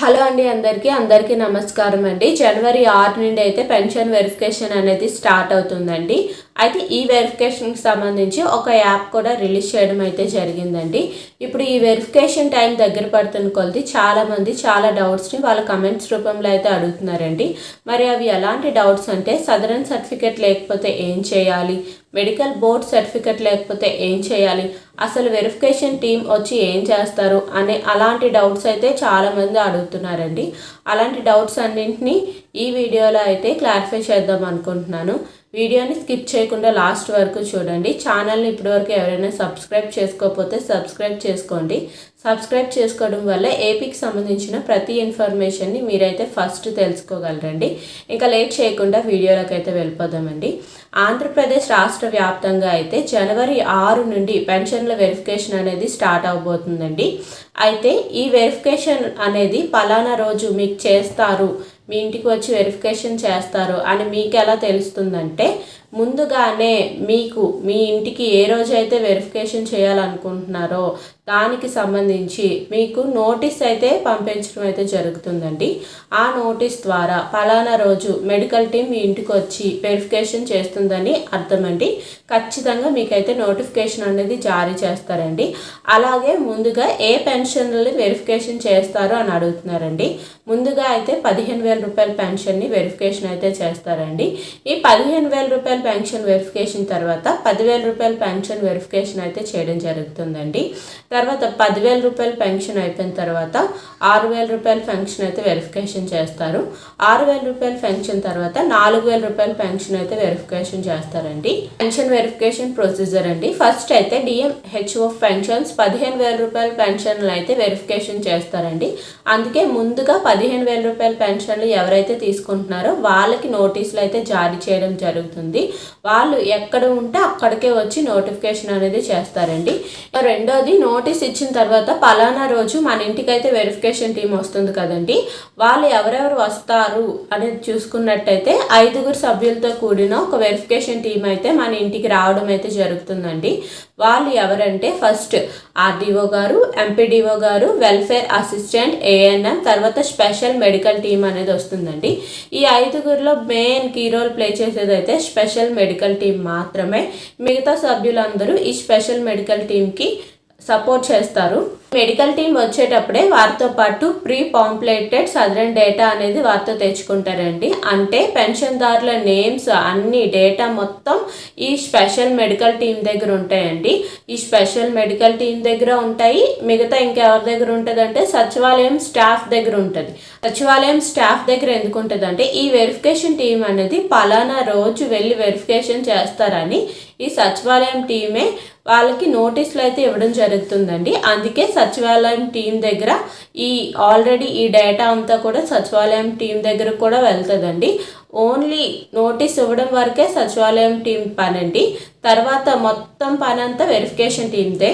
Hello అండి అందరికీ అందరికీ నమస్కారం అండి. జనవరి ఆరు నుండి అయితే పెన్షన్ వెరిఫికేషన్ అనేది స్టార్ట్ అవుతుందండి. అయితే ఈ వెరిఫికేషన్కి సంబంధించి ఒక యాప్ కూడా రిలీజ్ చేయడం అయితే జరిగిందండి. ఇప్పుడు ఈ వెరిఫికేషన్ టైం దగ్గర పడుతున్న కొలది చాలామంది చాలా డౌట్స్ని వాళ్ళ కమెంట్స్ రూపంలో అయితే అడుగుతున్నారండి. మరి అవి ఎలాంటి డౌట్స్ అంటే సదరన్ సర్టిఫికేట్ లేకపోతే ఏం చేయాలి? మెడికల్ బోర్డ్ సర్టిఫికేట్ లేకపోతే ఏం చేయాలి? అసలు వెరిఫికేషన్ టీం వచ్చి ఏం చేస్తారు? అనే అలాంటి డౌట్స్ అయితే చాలామంది అడుగుతున్నారండి. అలాంటి డౌట్స్ అన్నింటినీ ఈ వీడియోలో అయితే క్లారిఫై చేద్దాం అనుకుంటున్నాను. వీడియోని స్కిప్ చేయకుండా లాస్ట్ వరకు చూడండి. ఛానల్ని ఇప్పటివరకు ఎవరైనా సబ్స్క్రైబ్ చేసుకోకపోతే సబ్స్క్రైబ్ చేసుకోండి. సబ్స్క్రైబ్ చేసుకోవడం వల్ల ఏపీకి సంబంధించిన ప్రతి ఇన్ఫర్మేషన్ని మీరైతే ఫస్ట్ తెలుసుకోగలరండి. ఇంకా లేట్ చేయకుండా వీడియోలోకి అయితే వెళ్ళిపోదామండి. ఆంధ్రప్రదేశ్ రాష్ట్ర వ్యాప్తంగా అయితే జనవరి ఆరు నుండి పెన్షన్ల వెరిఫికేషన్ అనేది స్టార్ట్ అవబోతుందండి. అయితే ఈ వెరిఫికేషన్ అనేది పలానా రోజు మీకు చేస్తారు మీ ఇంటికి వచ్చి వెరిఫికేషన్ చేస్తారు అని మీకు ఎలా తెలుస్తుందంటే ముందుగానే మీకు మీ ఇంటికి ఏ రోజైతే వెరిఫికేషన్ చేయాలనుకుంటున్నారో దానికి సంబంధించి మీకు నోటీస్ అయితే పంపించడం అయితే జరుగుతుందండి. ఆ నోటీస్ ద్వారా ఫలానా రోజు మెడికల్ టీం మీ ఇంటికి వచ్చి వెరిఫికేషన్ చేస్తుందని అర్థమండి. ఖచ్చితంగా మీకైతే నోటిఫికేషన్ అనేది జారీ చేస్తారండి. అలాగే ముందుగా ఏ పెన్షన్లు వెరిఫికేషన్ చేస్తారు అని అడుగుతున్నారండి. ముందుగా అయితే పదిహేను వేల రూపాయల పెన్షన్ని వెరిఫికేషన్ అయితే చేస్తారండి. ఈ పదిహేను వేల రూపాయల పెన్షన్ వెరిఫికేషన్ తర్వాత పదివేల రూపాయల పెన్షన్ వెరిఫికేషన్ అయితే చేయడం జరుగుతుందండి. తర్వాత పదివేల రూపాయల పెన్షన్ అయిపోయిన తర్వాత ఆరు వేల రూపాయల పెన్షన్ అయితే వెరిఫికేషన్ చేస్తారు. ఆరు వేల రూపాయల పెన్షన్ తర్వాత నాలుగు వేల రూపాయల పెన్షన్ అయితే వెరిఫికేషన్ చేస్తారండి. పెన్షన్ వెరిఫికేషన్ ప్రొసీజర్ అండి. ఫస్ట్ అయితే డిఎం హెచ్ఓ పెన్షన్స్ పదిహేను వేల రూపాయల పెన్షన్లు అయితే వెరిఫికేషన్ చేస్తారండి. అందుకే ముందుగా పదిహేను వేల రూపాయల పెన్షన్లు ఎవరైతే తీసుకుంటున్నారో వాళ్ళకి నోటీసులు అయితే జారీ చేయడం జరుగుతుంది. వాళ్ళు ఎక్కడ ఉంటే అక్కడికే వచ్చి నోటిఫికేషన్ అనేది చేస్తారండి. రెండోది నోటీస్ ఇచ్చిన తర్వాత పలానా రోజు మన ఇంటికి అయితే వెరిఫికేషన్ టీం వస్తుంది కదండి. వాళ్ళు ఎవరెవరు వస్తారు అనేది చూసుకున్నట్టయితే ఐదుగురు సభ్యులతో కూడిన ఒక వెరిఫికేషన్ టీం అయితే మన ఇంటికి రావడం అయితే జరుగుతుందండి. వాళ్ళు ఎవరంటే ఫస్ట్ ఆర్డీఓ గారు ఎంపీడీఓ గారు వెల్ఫేర్ అసిస్టెంట్ ఏఎన్ఎం తర్వాత స్పెషల్ మెడికల్ టీం అనేది వస్తుందండి. ఈ ఐదుగురిలో మెయిన్ కీ రోల్ ప్లే చేసేది అయితే స్పెషల్ మెడికల్ టీం మాత్రమే. మిగతా సభ్యులందరూ ఈ స్పెషల్ మెడికల్ టీంకి సపోర్ట్ చేస్తారు. మెడికల్ టీం వచ్చేటప్పుడే వారితో పాటు ప్రీ పాంప్లెటెడ్ సదరన్ డేటా అనేది వారితో తెచ్చుకుంటారండి. అంటే పెన్షన్దారుల నేమ్స్ అన్ని డేటా మొత్తం ఈ స్పెషల్ మెడికల్ టీం దగ్గర ఉంటాయండి. ఈ స్పెషల్ మెడికల్ టీం దగ్గర ఉంటాయి. మిగతా ఇంకెవరి దగ్గర ఉంటుందంటే సచివాలయం స్టాఫ్ దగ్గర ఉంటుంది. సచివాలయం స్టాఫ్ దగ్గర ఎందుకు ఉంటుంది అంటే ఈ వెరిఫికేషన్ టీం అనేది పలానా రోజు వెళ్ళి వెరిఫికేషన్ చేస్తారని ఈ సచివాలయం టీమే వాళ్ళకి నోటీసులు అయితే ఇవ్వడం జరుగుతుందండి. అందుకే సచివాలయం టీం దగ్గర ఈ ఆల్రెడీ ఈ డేటా అంతా కూడా సచివాలయం టీం దగ్గర కూడా వెళ్తుందండి. ఓన్లీ నోటీస్ ఇవ్వడం వరకే సచివాలయం టీం పని అండి తర్వాత మొత్తం పని అంతా వెరిఫికేషన్ టీందే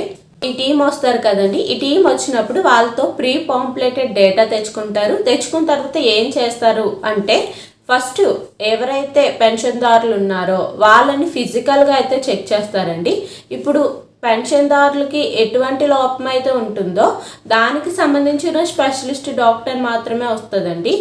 ఈ టీం వస్తారు కదండి. ఈ టీం వచ్చినప్పుడు వాళ్ళతో ప్రీ పాంప్లెటెడ్ డేటా తెచ్చుకుంటారు. తెచ్చుకున్న తర్వాత ఏం చేస్తారు అంటే ఫస్ట్ ఎవరైతే పెన్షన్దారులు ఉన్నారో వాళ్ళని ఫిజికల్గా అయితే చెక్ చేస్తారండి. ఇప్పుడు పెన్షన్దారులకి ఎటువంటి లోపం అయితే ఉంటుందో దానికి సంబంధించిన స్పెషలిస్ట్ డాక్టర్ మాత్రమే వస్తుందండి.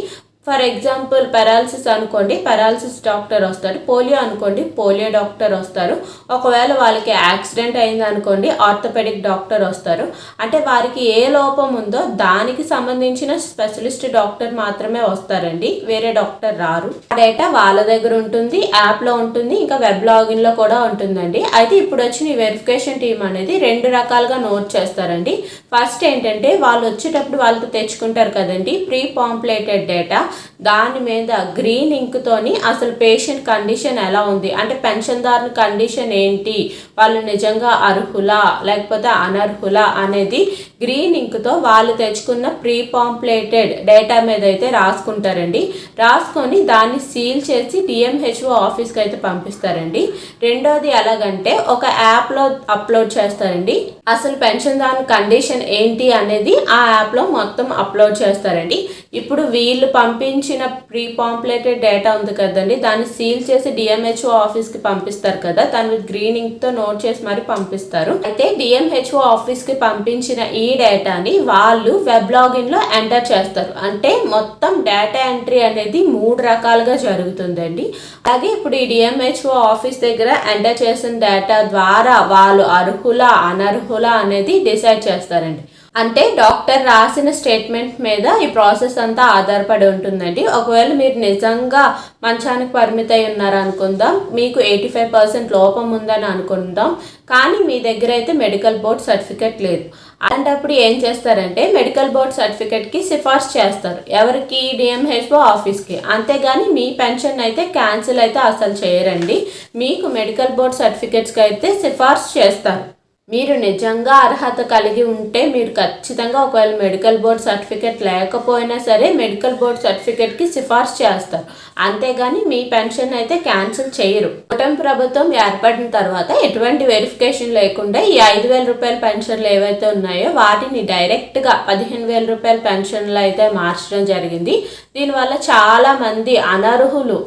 ఫర్ ఎగ్జాంపుల్ పెరాలసిస్ అనుకోండి పెరాలసిస్ డాక్టర్ వస్తారు పోలియో అనుకోండి పోలియో డాక్టర్ వస్తారు. ఒకవేళ వాళ్ళకి యాక్సిడెంట్ అయింది అనుకోండి ఆర్థోపెడిక్ డాక్టర్ వస్తారు. అంటే వారికి ఏ లోపం ఉందో దానికి సంబంధించిన స్పెషలిస్ట్ డాక్టర్ మాత్రమే వస్తారండి. వేరే డాక్టర్ రారు. డేటా వాళ్ళ దగ్గర ఉంటుంది యాప్లో ఉంటుంది ఇంకా వెబ్ లాగిన్లో కూడా ఉంటుందండి. అయితే ఇప్పుడు వచ్చిన ఈ వెరిఫికేషన్ టీం అనేది రెండు రకాలుగా నోట్ చేస్తారండి. ఫస్ట్ ఏంటంటే వాళ్ళు వచ్చేటప్పుడు వాళ్ళతో తెచ్చుకుంటారు కదండి ప్రీ పాంప్లేటెడ్ డేటా. దాని మీద గ్రీన్ ఇంక్తోని అసలు పేషెంట్ కండిషన్ ఎలా ఉంది? అంటే పెన్షన్దారుని కండిషన్ ఏంటి? వాళ్ళు నిజంగా అర్హులా లేకపోతే అనర్హులా అనేది గ్రీన్ ఇంక్తో వాళ్ళు తెచ్చుకున్న ప్రీ పాంప్లేటెడ్ డేటా మీద అయితే రాసుకుంటారండి. రాసుకొని దాన్ని సీల్ చేసి డిఎంహెచ్ఓ ఆఫీస్కి అయితే పంపిస్తారండి. రెండోది ఎలాగంటే ఒక యాప్లో అప్లోడ్ చేస్తారండి. అసలు పెన్షన్ దాని కండిషన్ ఏంటి అనేది ఆ యాప్లో మొత్తం అప్లోడ్ చేస్తారండి. ఇప్పుడు వీళ్ళు పంపించిన ప్రీ పాంప్లేటెడ్ డేటా ఉంది కదండి దాన్ని సీల్ చేసి డిఎంహెచ్ఓ ఆఫీస్కి పంపిస్తారు కదా దాన్ని విత్ గ్రీనింగ్తో నోట్ చేసి మరి పంపిస్తారు. అయితే డిఎంహెచ్ఓ ఆఫీస్కి పంపించిన ఈ డేటాని వాళ్ళు వెబ్ లాగిన్లో ఎంటర్ చేస్తారు. అంటే మొత్తం డేటా ఎంట్రీ అనేది మూడు రకాలుగా జరుగుతుందండి. అలాగే ఇప్పుడు ఈ డిఎంహెచ్ఓ ఆఫీస్ దగ్గర ఎంటర్ చేసిన డేటా ద్వారా వాళ్ళు అర్హుల అనర్హుల అనేది డిసైడ్ చేస్తారండి. అంటే డాక్టర్ రాసిన స్టేట్మెంట్ మీద ఈ ప్రాసెస్ అంతా ఆధారపడి ఉంటుందండి. ఒకవేళ మీరు నిజంగా మంచానికి పరిమిత అయి ఉన్నారనుకుందాం మీకు ఎయిటీ ఫైవ్ పర్సెంట్ లోపం ఉందని అనుకుందాం కానీ మీ దగ్గర అయితే మెడికల్ బోర్డ్ సర్టిఫికేట్ లేదు. అలాంటప్పుడు ఏం చేస్తారంటే మెడికల్ బోర్డ్ సర్టిఫికేట్కి సిఫార్సు చేస్తారు. ఎవరికి? డిఎంహెచ్ఓ ఆఫీస్కి. అంతేగాని మీ పెన్షన్ అయితే క్యాన్సిల్ అయితే అసలు చేయరండి. మీకు మెడికల్ బోర్డ్ సర్టిఫికేట్స్కి అయితే సిఫార్సు చేస్తారు. మీరు నిజంగా అర్హత కలిగి ఉంటే మీరు ఖచ్చితంగా ఒకవేళ మెడికల్ బోర్డ్ సర్టిఫికేట్ లేకపోయినా సరే మెడికల్ బోర్డ్ సర్టిఫికేట్కి సిఫార్సు చేస్తారు. అంతేగాని మీ పెన్షన్ అయితే క్యాన్సిల్ చేయరు. కూటమి ప్రభుత్వం ఏర్పడిన తర్వాత ఎటువంటి వెరిఫికేషన్ లేకుండా ఈ ఐదు వేల రూపాయల పెన్షన్లు ఏవైతే ఉన్నాయో వాటిని డైరెక్ట్గా పదిహేను వేల రూపాయల పెన్షన్లు అయితే మార్చడం జరిగింది. దీనివల్ల చాలామంది అనర్హులు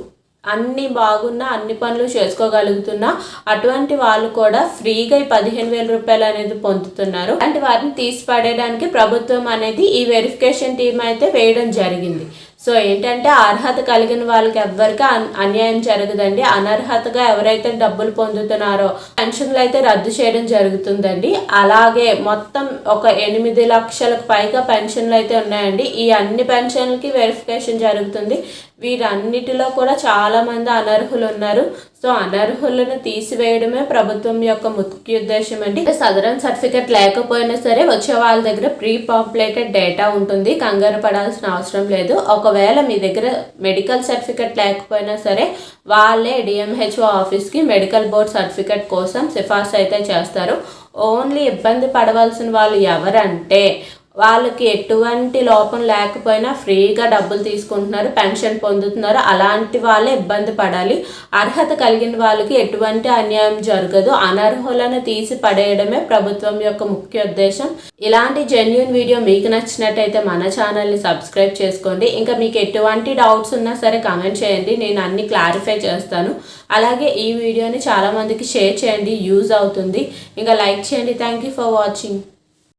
అన్ని బాగున్నా అన్ని పనులు చేసుకోగలుగుతున్నా అటువంటి వాళ్ళు కూడా ఫ్రీగా ఈ పదిహేను వేల రూపాయలు అనేది పొందుతున్నారు. అంటే వారిని తీసి పడేయడానికి ప్రభుత్వం అనేది ఈ వెరిఫికేషన్ టీం అయితే వేయడం జరిగింది. సో ఏంటంటే అర్హత కలిగిన వాళ్ళకి ఎవ్వరికి అన్యాయం జరగదండి. అనర్హతగా ఎవరైతే డబ్బులు పొందుతున్నారో పెన్షన్లు అయితే రద్దు చేయడం జరుగుతుందండి. అలాగే మొత్తం ఒక ఎనిమిది లక్షలకు పైగా పెన్షన్లు అయితే ఉన్నాయండి. ఈ అన్ని పెన్షన్లకి వెరిఫికేషన్ జరుగుతుంది. వీరన్నిటిలో కూడా చాలామంది అనర్హులు ఉన్నారు సో అనర్హులను తీసివేయడమే ప్రభుత్వం యొక్క ముఖ్య ఉద్దేశం అండి. సదరన్ సర్టిఫికేట్ లేకపోయినా సరే వచ్చే వాళ్ళ దగ్గర ప్రీ పాపులేటెడ్ డేటా ఉంటుంది. కంగారు పడాల్సిన అవసరం లేదు. ఒకవేళ మీ దగ్గర మెడికల్ సర్టిఫికేట్ లేకపోయినా సరే వాళ్ళే డిఎంహెచ్ఓ ఆఫీస్కి మెడికల్ బోర్డ్ సర్టిఫికేట్ కోసం సిఫార్సు అయితే చేస్తారు. ఓన్లీ ఇబ్బంది పడవలసిన వాళ్ళు ఎవరంటే వాళ్ళకి ఎటువంటి లోపం లేకపోయినా ఫ్రీగా డబ్బులు తీసుకుంటున్నారు పెన్షన్ పొందుతున్నారు. అలాంటి వాళ్ళే ఇబ్బంది పడాలి. అర్హత కలిగిన వాళ్ళకి ఎటువంటి అన్యాయం జరగదు. అనర్హులను తీసి పడేయడమే ప్రభుత్వం యొక్క ముఖ్య ఉద్దేశం. ఇలాంటి జెన్యున్ వీడియో మీకు నచ్చినట్టయితే మన ఛానల్ని సబ్స్క్రైబ్ చేసుకోండి. ఇంకా మీకు ఎటువంటి డౌట్స్ ఉన్నా సరే కమెంట్ చేయండి. నేను అన్ని క్లారిఫై చేస్తాను. అలాగే ఈ వీడియోని చాలామందికి షేర్ చేయండి. యూజ్ అవుతుంది. ఇంకా లైక్ చేయండి. Thank you for watching